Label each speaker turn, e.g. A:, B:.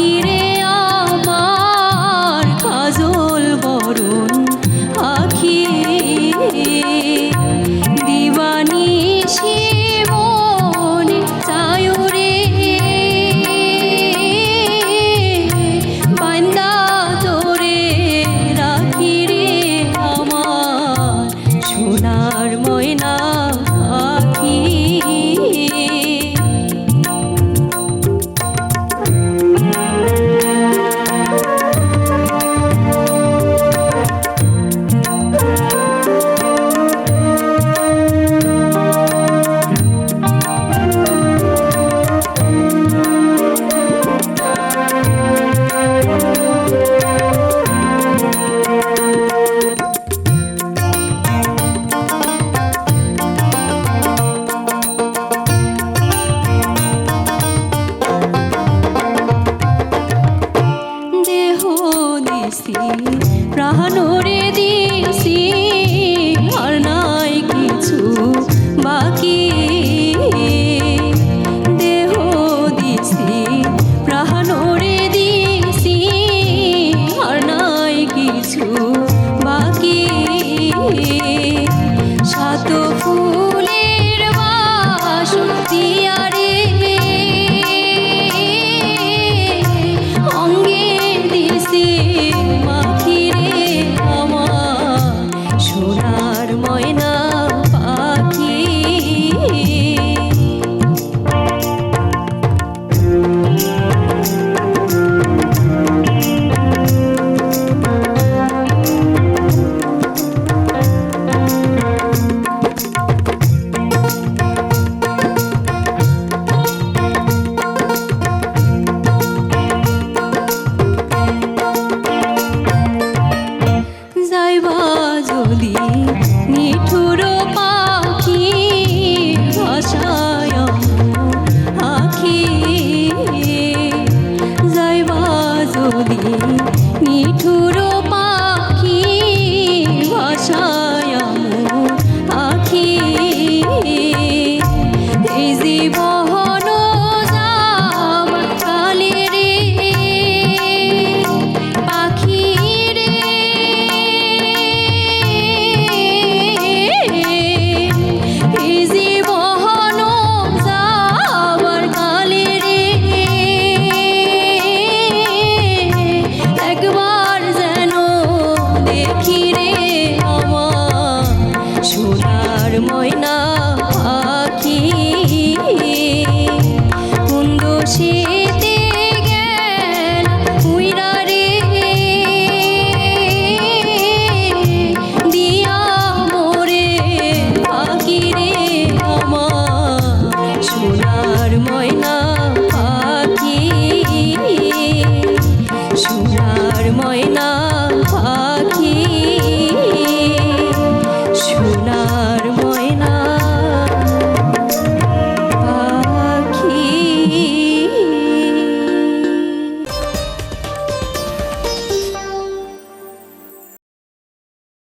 A: Kiri আসি। প্রাণ রে দিয়েছি আর নাই কিছু বাকি।